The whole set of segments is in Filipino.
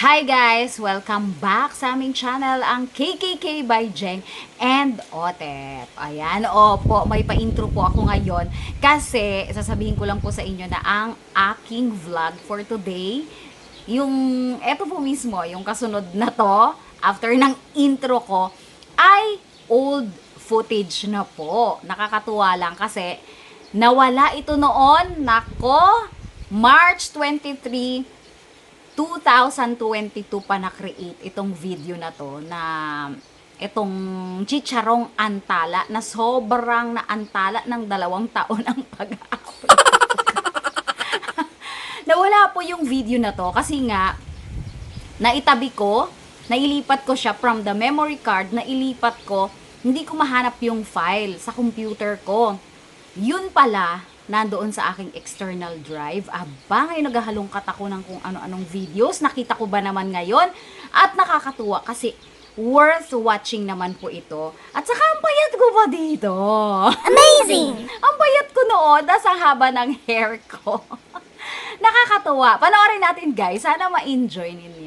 Hi guys! Welcome back sa aming channel, ang KKK by Jeng and Otep. Ayan, opo, may pa-intro po ako ngayon kasi sasabihin ko lang po sa inyo na ang aking vlog for today, yung, eto po mismo, yung kasunod na to, after ng intro ko, ay old footage na po. Nakakatuwa lang kasi nawala ito noon, nako, March 23, 2022 pa na-create itong video na to na itong chicharong antala na sobrang naantala ng dalawang taon ang pag-upload. Nawala po yung video na to kasi nga naitabi ko, nailipat ko siya from the memory card, nailipat ko, hindi ko mahanap yung file sa computer ko. Yun pala, nandoon sa aking external drive. Aba, ngayon naghahalongkat ako ng kung ano-anong videos. Nakita ko ba naman ngayon? At nakakatuwa kasi worth watching naman po ito. At saka ang payat ko pa dito. Amazing! ang payat ko noon, ang haba ng hair ko. Nakakatuwa. Panoorin natin guys. Sana ma-enjoy ninyo.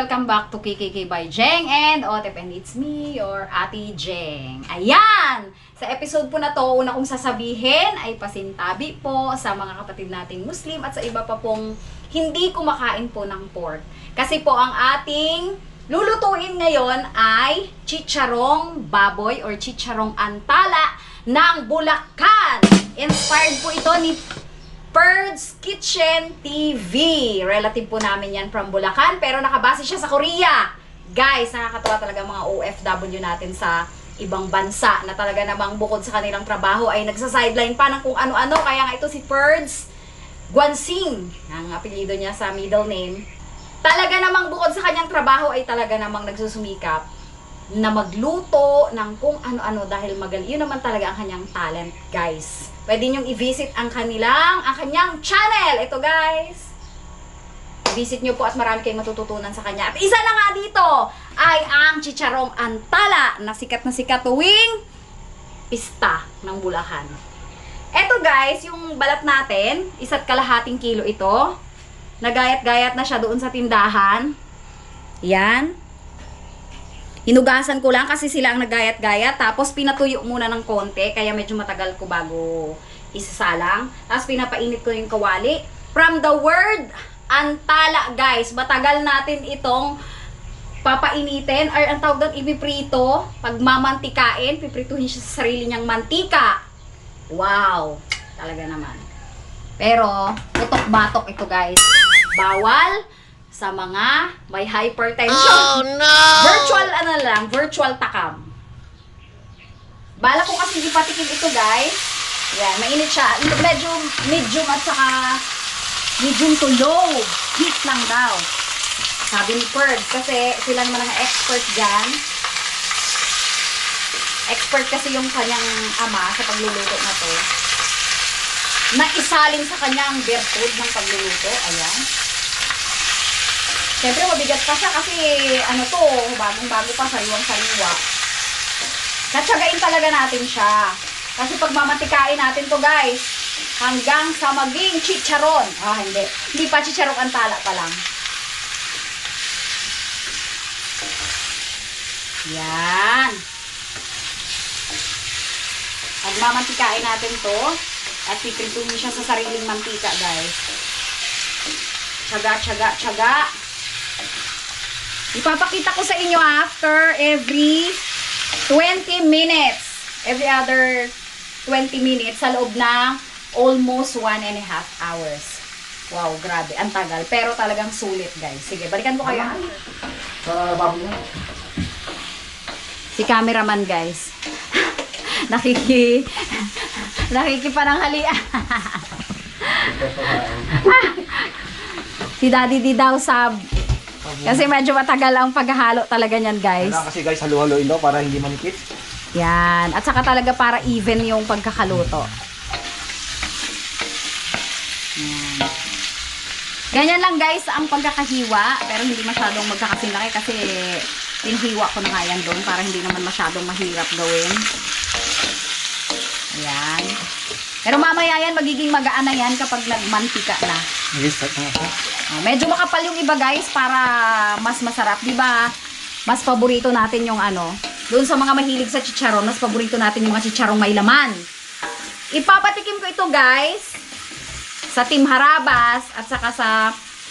Welcome back to KKK by Jeng and Otep and it's me, your Ate Jeng. Ayan! Sa episode po na to, una kong sasabihin ay pasintabi po sa mga kapatid nating Muslim at sa iba pa pong hindi kumakain po ng pork. Kasi po ang ating lulutuin ngayon ay chicharong baboy or chicharong antala ng Bulacan. Inspired po ito ni Bird's Kitchen TV. Relative po namin yan from Bulacan, pero nakabase siya sa Korea. Guys, nakakatuwa talaga mga OFW natin sa ibang bansa na talaga namang bukod sa kanilang trabaho ay nagsa-sideline pa ng kung ano-ano. Kaya nga ito si Birds Guansing, ang apelido niya sa middle name. Talaga namang bukod sa kanyang trabaho ay talaga namang nagsusumikap na magluto ng kung ano-ano dahil magaling. Yun naman talaga ang kanyang talent, guys. Pwede niyong i-visit ang kanilang, ang kanyang channel. Ito, guys. Visit niyo po at marami kayong matututunan sa kanya. At isa na nga dito ay ang chicharong antala na sikat na sikat tuwing pista ng Bulacan. Eto guys, yung balat natin, isa't kalahating kilo ito. Nagayat-gayat na siya doon sa tindahan. Yan. Hinugasan ko lang kasi sila ang nagayat-gayat. Tapos pinatuyo muna ng konti. Kaya medyo matagal ko bago isasalang. Tapos pinapainit ko yung kawali. From the word antala guys. Matagal natin itong papainitin. Or ang tawag doon, ipiprito. Pag mamantikain, piprituhin siya sa sarili niyang mantika. Wow! Talaga naman. Pero, tutok-batok ito guys. Bawal sa mga may hypertension. no! Virtual ano lang, virtual takam. Bala ko kasi hindi patikim ito, guys. Yan, mainit siya. Medyo medium at saka medium to low. Heat lang daw. Sabi ni Ferg, kasi sila naman ang expert dyan. Expert kasi yung kanyang ama sa pagluluto na to. Na isalin sa kanyang virtud ng pagluluto. Ayan. Siyempre, mabigat pa siya kasi ano to, bagong-bago pa, sariwang-sariwa. Natsagain talaga natin siya. Kasi pag mamatikain natin to guys, hanggang sa maging chicharon. Ah, hindi. Hindi pa chicharong antala pa lang. Yan. Pag mamantikain natin to, at piprituhin siya sa sariling mantika guys. Tsaga, tsaga, tsaga. Ipapakita ko sa inyo after every 20 minutes. Every other 20 minutes sa loob ng almost one and a half hours. Wow, grabe. Ang tagal. Pero talagang sulit, guys. Sige, balikan ko kayo. Sa na. Si cameraman, guys. Nakiki... Nakikipananghalian. si Daddy di daw sab. Kasi medyo matagal ang paghahalo talaga niyan, guys. Kailangan kasi guys, halo-haloin daw para hindi manikit. Yan. At saka talaga para even yung pagkakaluto. Yan. Ganyan lang guys ang pagkakahiwa. Pero hindi masyadong magkakasinlaki kasi Pinhiwa ko na nga yan doon para hindi naman masyadong mahirap gawin. Ayan. Pero mamaya yan, magiging magaan na yan kapag nagmantika na. Ako. Oh, medyo makapal yung iba guys para mas masarap, 'di ba? Mas paborito natin yung ano, doon sa mga mahilig sa chicharon, mas paborito natin yung mga chicharong may laman. Ipapatikim ko ito guys sa Team Harabas at saka sa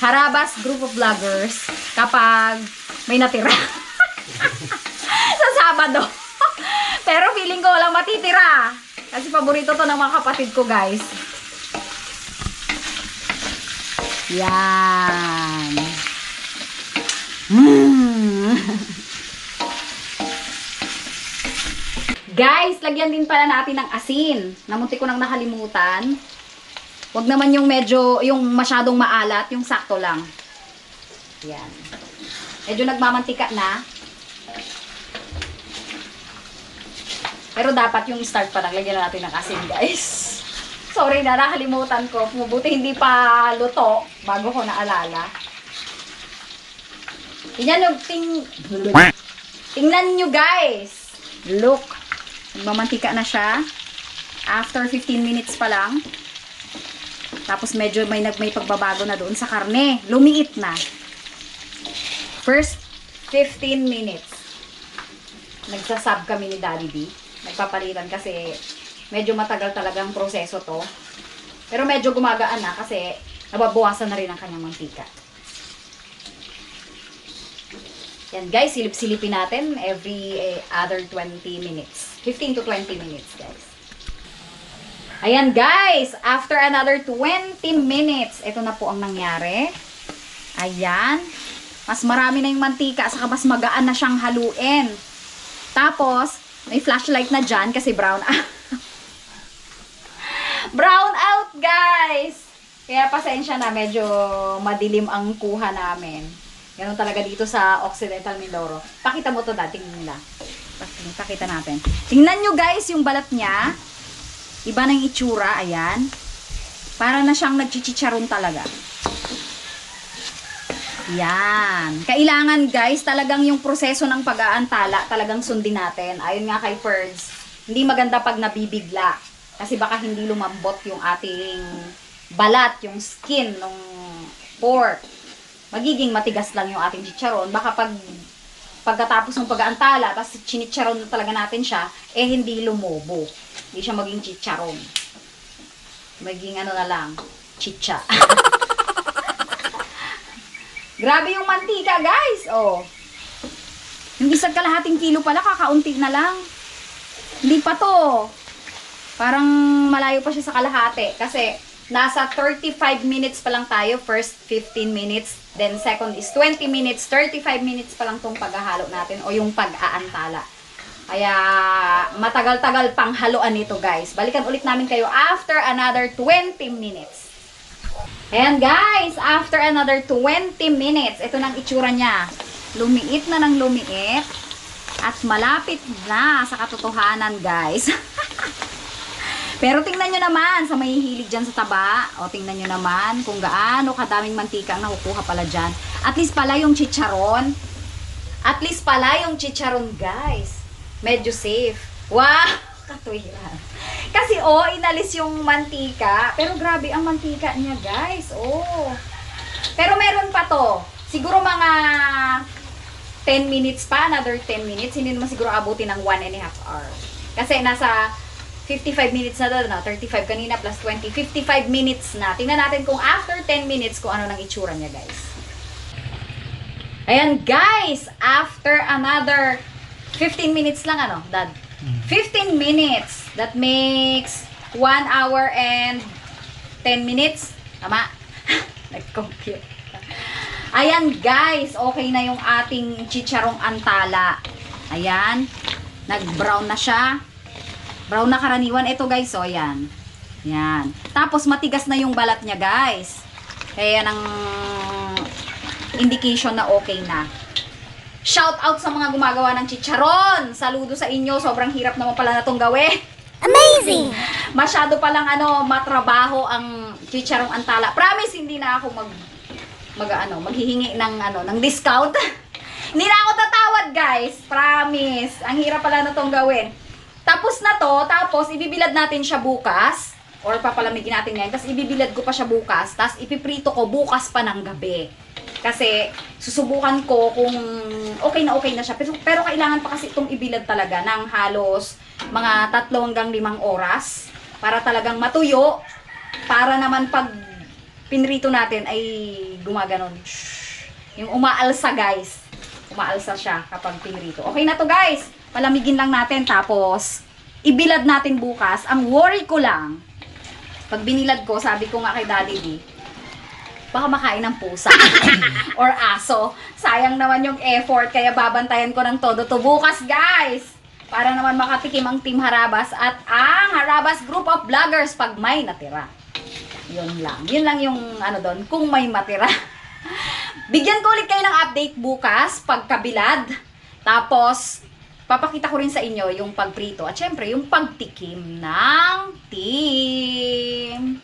Harabas Group of Vloggers kapag may natira. sa Sabado. Pero feeling ko walang matitira. Kasi paborito to ng mga kapatid ko guys. Yan. Mm. Guys, lagyan din pala natin ng asin. Namunti ko nang nakalimutan. Wag naman yung medyo, yung masyadong maalat, yung sakto lang. Yan. Medyo nagmamantika na. Pero dapat yung start pa lang, lagyan na natin ng asin, guys. Sorry na, nakalimutan ko. Mabuti hindi pa luto bago ko naalala. Tingnan nyo, ting... Tingnan nyo, guys. Look. Nagmamantika na siya. After 15 minutes pa lang. Tapos medyo may, may pagbabago na doon sa karne. Lumiit na. First 15 minutes. Nagsasab kami ni Daddy D. Nagpapalitan kasi medyo matagal talagang proseso to. Pero medyo gumagaan na kasi nababawasan na rin ang kanyang mantika. Yan guys, silip-silipin natin every eh, other 20 minutes. 15 to 20 minutes guys. Ayan guys, after another 20 minutes, ito na po ang nangyari. Ayan. Mas marami na yung mantika, saka mas magaan na siyang haluin. Tapos, may flashlight na dyan kasi brown out. brown out, guys! Kaya pasensya na, medyo madilim ang kuha namin. Ganun talaga dito sa Occidental Mindoro. Pakita mo to dati, nila. Pak- Pakita natin. Tingnan nyo guys yung balat niya. Iba yung itsura, ayan. Para na siyang nagchichicharon talaga. Yan. Kailangan guys, talagang yung proseso ng pag-aantala, talagang sundin natin. Ayon nga kay Ferds, hindi maganda pag nabibigla. Kasi baka hindi lumambot yung ating balat, yung skin ng pork. Magiging matigas lang yung ating chicharon. Baka pag pagkatapos ng pag-aantala, tapos chinicharon na talaga natin siya, eh hindi lumobo. Hindi siya maging chicharon. Maging ano na lang, chicha. Grabe yung mantika, guys. Oh. Yung isang kalahating kilo pala, kakaunti na lang. Hindi pa to. Parang malayo pa siya sa kalahati. Kasi nasa 35 minutes pa lang tayo. First 15 minutes. Then second is 20 minutes. 35 minutes pa lang tong paghahalo natin o yung pag-aantala. Kaya matagal-tagal pang haluan nito guys. Balikan ulit namin kayo after another 20 minutes. Ayan guys, after another 20 minutes, ito nang itsura niya. Lumiit na ng lumiit. At malapit na sa katotohanan guys. Pero tingnan nyo naman sa may hilig dyan sa taba. O tingnan nyo naman kung gaano kadaming mantika ang nakukuha pala dyan. At least pala yung chicharon. At least pala yung chicharon guys. Medyo safe. Wow! Katuwiran. Kasi oh, inalis yung mantika. Pero grabe ang mantika niya guys. Oh. Pero meron pa to. Siguro mga 10 minutes pa, another 10 minutes. Hindi naman siguro abutin ng 1 and a half hour. Kasi nasa 55 minutes na doon, no? 35 kanina plus 20, 55 minutes na. Tingnan natin kung after 10 minutes kung ano nang itsura niya, guys. Ayan, guys! After another 15 minutes lang, ano, dad? 15 minutes. That makes 1 hour and 10 minutes. Tama? Nag-compute. Ayan guys, okay na yung ating chicharong antala. Ayan. Nag-brown na siya. Brown na karaniwan. Ito guys, oh, ayan. Ayan. Tapos matigas na yung balat niya guys. Kaya yan ang indication na okay na. Shout out sa mga gumagawa ng chicharon. Saludo sa inyo. Sobrang hirap naman pala na itong gawin. Amazing! Masyado palang ano, matrabaho ang chicharong antala. Promise hindi na ako mag mag ano, maghihingi ng ano, ng discount. Hindi na ako tatawad, guys. Promise. Ang hirap pala na tong gawin. Tapos na to, tapos ibibilad natin siya bukas. Or papalamigin natin ngayon. Tapos ibibilad ko pa siya bukas. Tapos ipiprito ko bukas pa ng gabi. Kasi susubukan ko kung okay na okay na siya. Pero, pero kailangan pa kasi itong ibilad talaga ng halos mga tatlo hanggang limang oras. Para talagang matuyo. Para naman pag pinrito natin ay gumaganon. Yung umaalsa guys. Umaalsa siya kapag pinrito. Okay na to guys. Palamigin lang natin tapos ibilad natin bukas. Ang worry ko lang, pag binilad ko, sabi ko nga kay Daddy D, baka makain ng pusa or aso. Sayang naman yung effort, kaya babantayan ko ng todo to bukas, guys! Para naman makatikim ang Team Harabas at ang Harabas Group of Vloggers pag may natira. Yun lang. Yun lang yung ano doon, kung may matira. Bigyan ko ulit kayo ng update bukas, pagkabilad. Tapos, papakita ko rin sa inyo yung pagprito at syempre yung pagtikim ng team.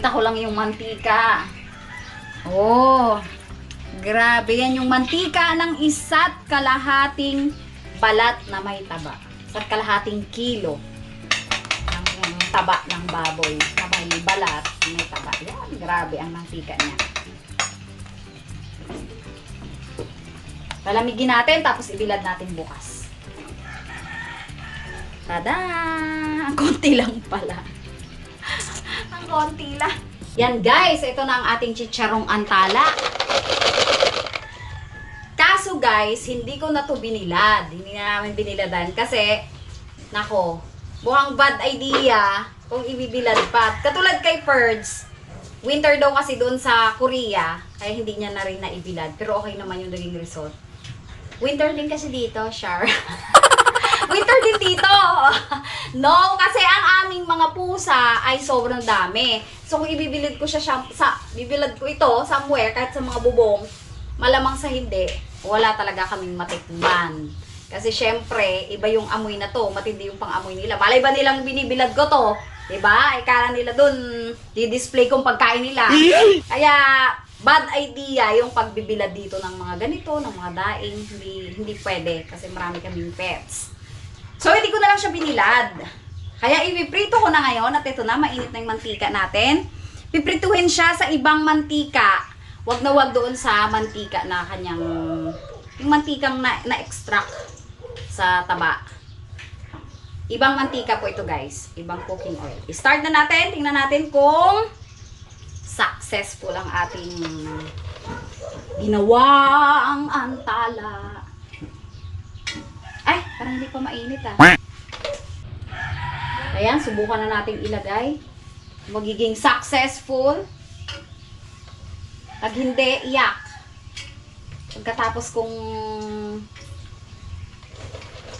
Ipakita ko lang yung mantika. Oh, grabe yan yung mantika ng isa't kalahating balat na may taba. Isa't kalahating kilo ng taba ng baboy na may balat may taba. Yan, grabe ang mantika niya. Palamigin natin tapos ibilad natin bukas. Tada! Konti lang pala. Konti lang. Yan guys, ito na ang ating chicharong antala. Kaso guys, hindi ko na to binilad. Hindi na namin biniladan kasi, nako, mukhang bad idea kung ibibilad pa. Katulad kay Ferds, winter daw kasi doon sa Korea, kaya hindi niya na rin naibilad. Pero okay naman yung naging result. Winter din kasi dito, Char. Winter din dito. no, kasi ang aming mga pusa ay sobrang dami. So kung ibibilad ko siya, siya sa bibilad ko ito somewhere kahit sa mga bubong, malamang sa hindi, wala talaga kaming matikman. Kasi syempre, iba yung amoy na to, matindi yung pang-amoy nila. Malay ba nilang binibilad ko to? Diba? Ikala nila dun, di-display kong pagkain nila. Kaya, bad idea yung pagbibilad dito ng mga ganito, ng mga daing. Hindi, hindi pwede kasi marami kaming pets. So, hindi ko na lang siya binilad. Kaya, ipiprito ko na ngayon at ito na, mainit na yung mantika natin. Piprituhin siya sa ibang mantika. Wag na wag doon sa mantika na kanyang, yung mantikang na, na-extract sa taba. Ibang mantika po ito guys. Ibang cooking oil. I-start na natin. Tingnan natin kung successful ang ating ginawang antala. Ay, parang hindi pa mainit ah. Ayan, subukan na natin ilagay. Magiging successful. Pag hindi, iyak. Pagkatapos kung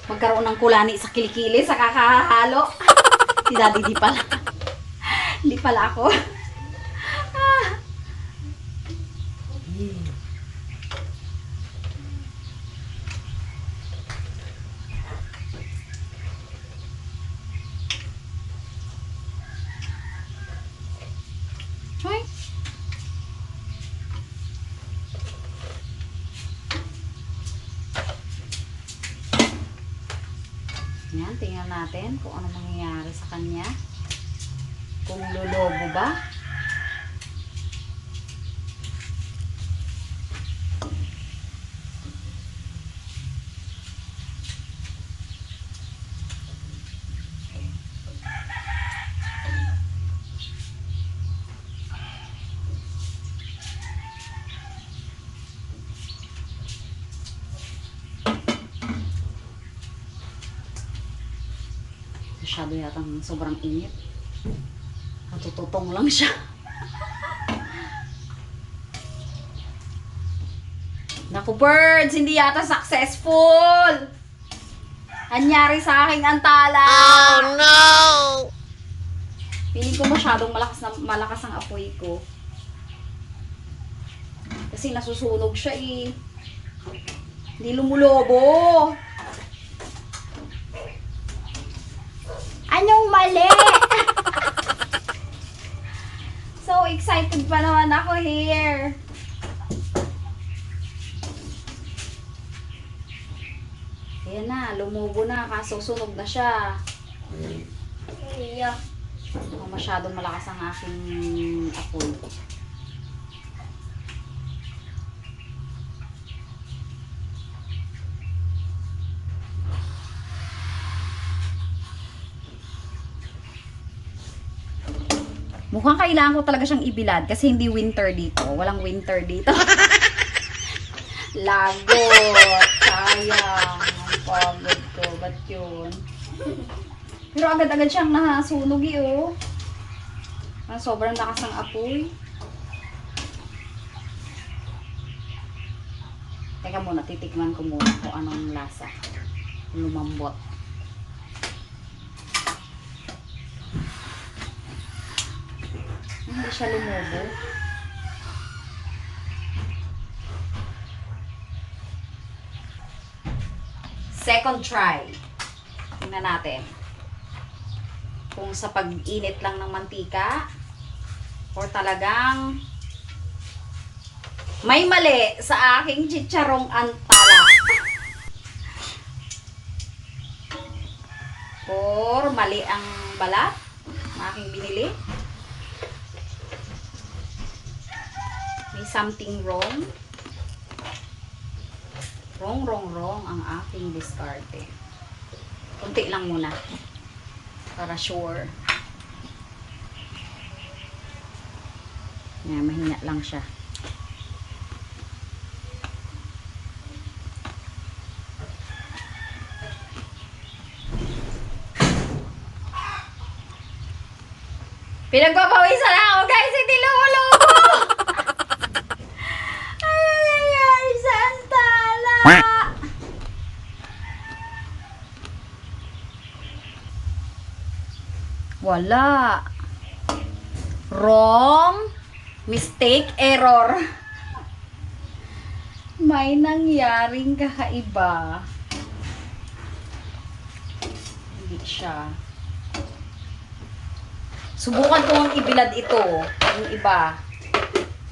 magkaroon ng kulani sa kilikili, sa kakahalo. si daddy di pala. Hindi pala ako. Ah. Hoy. Yan, tingnan natin kung ano mangyayari sa kanya. Kung lolobo ba. Masyado yatang sobrang init. Natututong lang siya. Naku, birds! Hindi yata successful! Anyari sa aking antala! Oh, no! Piling ko masyadong malakas, na, malakas ang apoy ko. Kasi nasusunog siya eh. Hindi lumulobo. Anong mali? so excited pa naman ako here. Ayan na, lumubo na, kaso sunog na siya. Iya. Oh, masyadong malakas ang aking apoy. Mukhang kailangan ko talaga siyang ibilad kasi hindi winter dito. Walang winter dito. Lagot. Sayang. Ang pagod ko. Ba't yun? Pero agad-agad siyang nasunog eh, oh. Ah, sobrang lakas ng apoy. Teka muna, titikman ko muna kung anong lasa. Lumambot. Hindi siya lumubo. Second try. Tingnan natin kung sa pag-init lang ng mantika or talagang may mali sa aking chicharong antala. Or mali ang balat na aking binili. Something wrong. Wrong, wrong, wrong ang aking diskarte. Kunti lang muna para sure. Yan, mahina lang siya. Pinagpapawisan na ako guys, hindi lumulubo! Ano nangyayari sa antala? Wala. Wrong. Mistake. Error. May nangyaring kakaiba. Hindi siya. Subukan kong ibilad ito. Yung iba.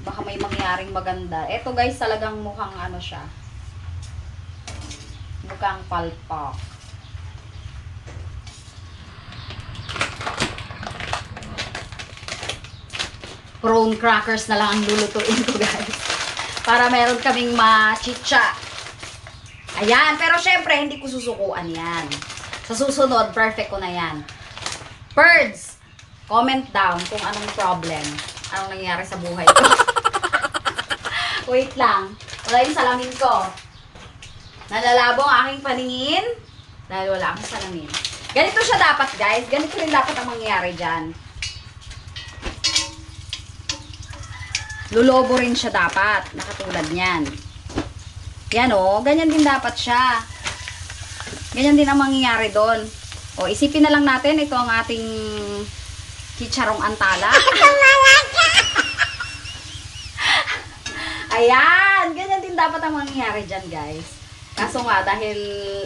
Baka may mangyaring maganda. Ito guys, talagang mukhang ano siya. Mukhang palpak. Prawn crackers na lang ang lulutuin ko guys. Para meron kaming machicha. Ayan, pero syempre hindi ko susukuan yan. Sa susunod, perfect ko na yan. Birds, comment down kung anong problem. Anong nangyari sa buhay ko. Wait lang. Wala yung salamin ko. Nalalabo ang aking paningin dahil wala akong salamin. Ganito siya dapat guys. Ganito rin dapat ang mangyayari dyan. Lulobo rin siya dapat. Nakatulad niyan. Yan o. Ganyan din dapat siya. Ganyan din ang mangyayari doon. O, isipin na lang natin. Ito ang ating chicharong antala. Ayan. Ganyan din dapat ang mangyayari dyan, guys. Kaso nga, dahil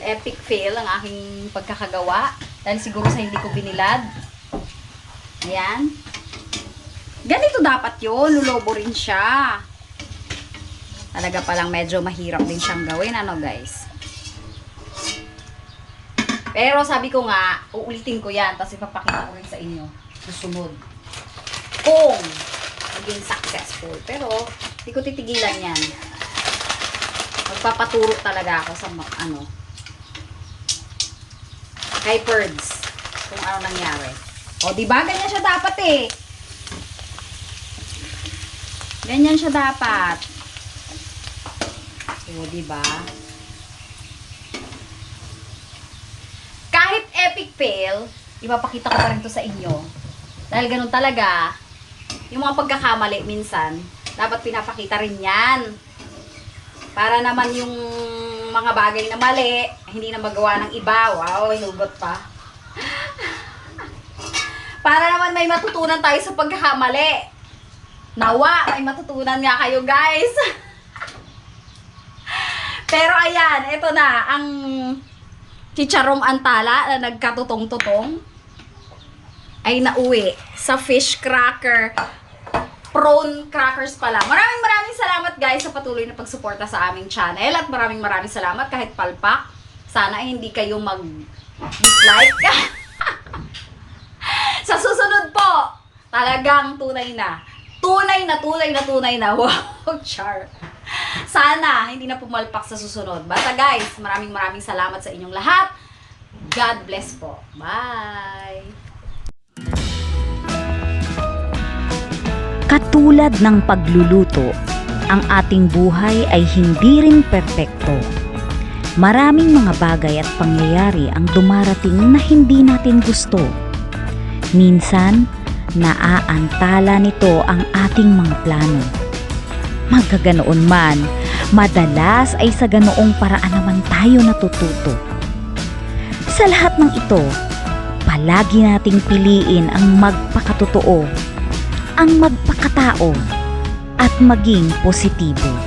epic fail ang aking pagkakagawa. Dahil siguro sa hindi ko binilad. Ayan. Ganito dapat yun. Lulobo rin siya. Talaga palang medyo mahirap din siyang gawin. Ano guys? Pero sabi ko nga, uulitin ko yan. Tapos ipapakita ko rin sa inyo. Susunod. Kung maging successful. Pero, hindi ko titigilan yan. Magpapaturo talaga ako sa ano. Kay Birds. Kung ano nangyari. O, di ba? Ganyan siya dapat eh. Ganyan siya dapat. O, di ba? Kahit epic fail, ipapakita ko pa rin to sa inyo. Dahil ganun talaga, yung mga pagkakamali minsan, dapat pinapakita rin yan. Para naman yung mga bagay na mali, hindi na magawa ng iba. Wow, hinugot pa. Para naman may matutunan tayo sa pagkakamali. Nawa, may matutunan nga kayo guys. Pero ayan, ito na, ang chicharong antala na nagkatutong-tutong ay nauwi sa fish cracker prawn crackers pala. Maraming maraming salamat guys sa patuloy na pagsuporta sa aming channel at maraming maraming salamat kahit palpak. Sana ay hindi kayo mag-dislike. sa susunod po, talagang tunay na. Tunay na tunay na tunay na. Wow, char. Sana hindi na pumalpak sa susunod. Basta guys, maraming maraming salamat sa inyong lahat. God bless po. Bye! Katulad ng pagluluto, ang ating buhay ay hindi rin perpekto. Maraming mga bagay at pangyayari ang dumarating na hindi natin gusto. Minsan, naaantala nito ang ating mga plano. Magkaganoon man, madalas ay sa ganoong paraan naman tayo natututo. Sa lahat ng ito, palagi nating piliin ang magpakatotoo ang magpakatao at maging positibo.